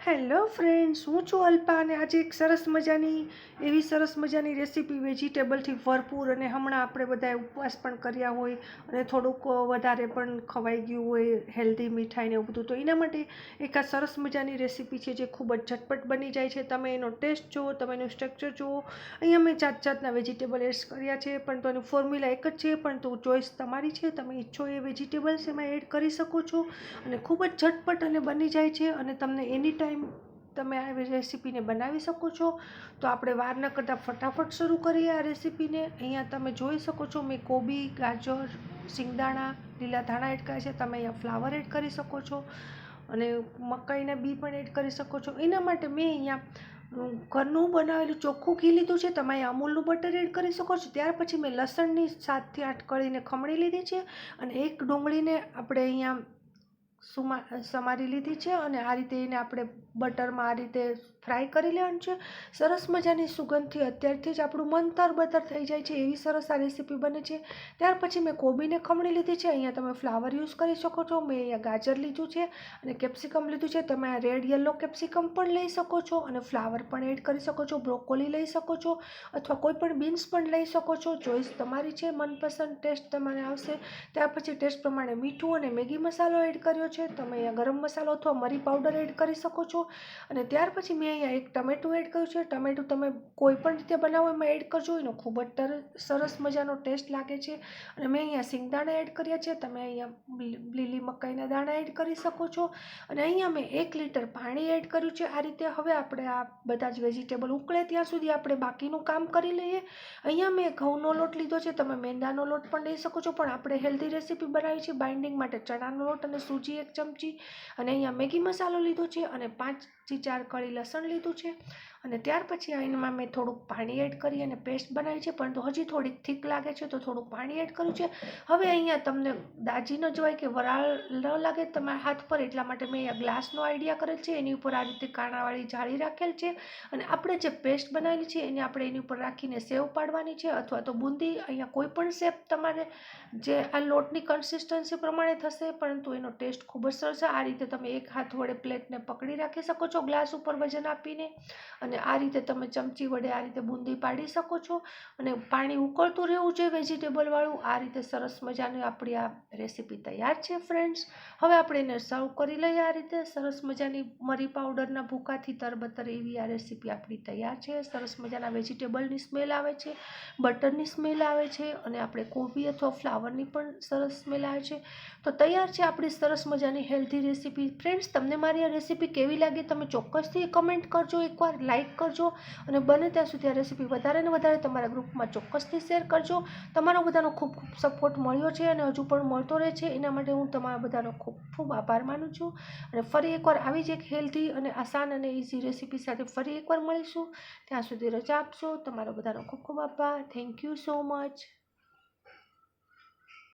Hello friends, હું છું અલ્પા અને આજે એક સરસ મજાની, એવી સરસ મજાની રેસીપી વેજીટેબલથી ભરપૂર અને હમણાં આપણે બધાએ ઉપવાસ પણ કર્યા હોય અને થોડુંક વધારે પણ ખવાઈ ગયું હોય, હેલ્ધી મીઠાઈ ને એવું બધું, તો એના માટે એક આ સરસ મજાની રેસીપી છે જે ખૂબ જ ઝટપટ બની જાય છે. તમે એનો ટેસ્ટ જુઓ, તમે એનું સ્ટ્રક્ચર જુઓ. અહીંયા મેં જાત જાતના વેજીટેબલ એડ કર્યા છે, પણ તો એનું ફોર્મ્યુલા એક જ છે, પણ તો ચોઈસ તમારી છે. તમે ઈચ્છો એ વેજીટેબલ્સ એમાં એડ કરી શકો છો અને ખૂબ જ ઝટપટ અને બની જાય છે અને તમને એની ટાઈમ ટાઈમ તમે આ રેસીપીને બનાવી શકો છો. તો આપણે વાર ન કરતાં ફટાફટ શરૂ કરીએ આ રેસીપીને અહીંયા તમે જોઈ શકો છો મેં કોબી, ગાજર સિંગદાણા લીલા ધાણા એડ કર્યા છે. તમે અહીંયા ફ્લાવર એડ કરી શકો છો. અને મકાઈના બી પણ એડ કરી શકો છો. એના માટે મેં અહીંયા ઘરનું બનાવેલું ચોખ્ખું ઘી લીધું છે. તમે અહીંયા અમૂલનું બટર એડ કરી શકો છો. ત્યાર પછી મેં લસણની સાતથી આઠ કળીને ખમણી લીધી છે. અને એક ડુંગળીને આપણે અહીંયા સુમા, સમારી લીધી છે અને આ રીતે એને આપણે બટરમાં આ રીતે ફ્રાય કરી લેવાનું છે. સરસ મજાની સુગંધથી અત્યારથી જ આપણું મન તરબતર થઈ જાય છે એવી સરસ આ રેસીપી બને છે. ત્યાર પછી મેં કોબીને ખમણી લીધી છે. અહીંયા તમે ફ્લાવર યુઝ કરી શકો છો. મેં અહીંયા ગાજર લીધું છે અને કેપ્સિકમ લીધું છે. તમે આ રેડ યલો કેપ્સિકમ પણ લઈ શકો છો અને ફ્લાવર પણ એડ કરી શકો છો. બ્રોકોલી લઈ શકો છો અથવા કોઈ પણ બીન્સ પણ લઈ શકો છો. ચોઈસ તમારી છે. મનપસંદ ટેસ્ટ તમારે આવશે. ત્યાર પછી ટેસ્ટ પ્રમાણે મીઠું અને મેગી મસાલો એડ કર્યો છે, તમે અહીંયા ગરમ મસાલો અથવા મરી પાવડર એડ કરી શકો છો. અને ત્યાર પછી મેં અહીંયા એક ટમેટું એડ કર્યું છે. ટમેટું તમે કોઈ પણ રીતે બનાવો એમાં એડ કરજો, એનો ખૂબ જ સરસ મજાનો ટેસ્ટ લાગે છે. અને મેં અહીંયા સિંગદાણા એડ કર્યા છે. તમે અહીંયા લીલી મકાઈના દાણા એડ કરી શકો છો. અને અહીંયા મેં એક લીટર પાણી એડ કર્યું છે. આ રીતે હવે આપણે આ બધા જ વેજીટેબલ ઉકળે, ત્યાં સુધી આપણે બાકીનું કામ કરી લઈએ. અહીંયા મેં ઘઉંનો લોટ લીધો છે. તમે મેંદાનો લોટ પણ લઈ શકો છો. પણ આપણે હેલ્ધી રેસીપી બનાવી છે. બાઇન્ડિંગ માટે ચણાનો લોટ અને સૂજી એક ચમચી અને અહીંયા મેગી મસાલો લીધો છે અને પાંચથી ચાર કળી લસણ લીધું છે. અને ત્યાર પછી એમાં મેં થોડુંક પાણી એડ કરી અને પેસ્ટ બનાવી છે. પરંતુ હજી થોડીક થીક લાગે છે તો થોડુંક પાણી એડ કર્યું છે. હવે અહીંયા તમને દાજી ન જોવાય કે વરાળ ન લાગે તમારા હાથ પર. એટલા માટે મેં અહીંયા ગ્લાસનો આઈડિયા કરેલ છે. એની ઉપર આ રીતે કાણાવાળી જાળી રાખેલ છે. અને આપણે જે પેસ્ટ બનાવેલી છે એને આપણે એની ઉપર રાખીને સેવ પાડવાની છે. અથવા તો બુંદી અહીંયા કોઈ પણ શેપ તમારે જે આ લોટની કન્સિસ્ટન્સી પ્રમાણે થશે. પરંતુ એનો ટેસ્ટ ખૂબ જ સરસ આ રીતે તમે એક હાથ વડે પ્લેટને પકડી રાખી શકો છો. ગ્લાસ ઉપર વજન આપીને અને આ રીતે તમે ચમચી વડે આ રીતે બુંદી પાડી શકો છો અને પાણી ઉકળતું રહેવું જોઈએ વેજીટેબલવાળું આ રીતે સરસ મજાની આપણી આ રેસીપી તૈયાર છે ફ્રેન્ડ્સ હવે આપણે એને સર્વ કરી લઈએ આ રીતે. સરસ મજાની મરી પાવડરના ભૂકાથી તરબતર એવી આ રેસીપી આપણી તૈયાર છે. સરસ મજાના વેજીટેબલની સ્મેલ આવે છે બટરની સ્મેલ આવે છે અને આપણે કોબી અથવા ફ્લાવરની પણ સરસ સ્મેલ આવે છે. તો તૈયાર છે આપણી સરસ મજાની હેલ્ધી રેસીપી ફ્રેન્ડ્સ તમને મારી આ રેસીપી કેવી લાગી? તમે ચોક્કસથી કમેન્ટ કરજો, એકવાર લાઇક કરજો અને બને ત્યાં સુધી આ રેસીપી વધારે ને વધારે તમારા ગ્રુપમાં ચોક્કસથી શેર કરજો. તમારો બધાનો ખૂબ ખૂબ સપોર્ટ મળ્યો છે અને હજુ પણ મળતો રહે છે. એના માટે હું તમારા બધાનો ખૂબ ખૂબ આભાર માનું છું. અને ફરી એકવાર આવી જ એક હેલ્ધી અને આસાન અને ઇઝી રેસીપી સાથે ફરી એકવાર મળીશું. ત્યાં સુધી રજા આપશો. તમારો બધાનો ખૂબ ખૂબ આભાર. Thank you so much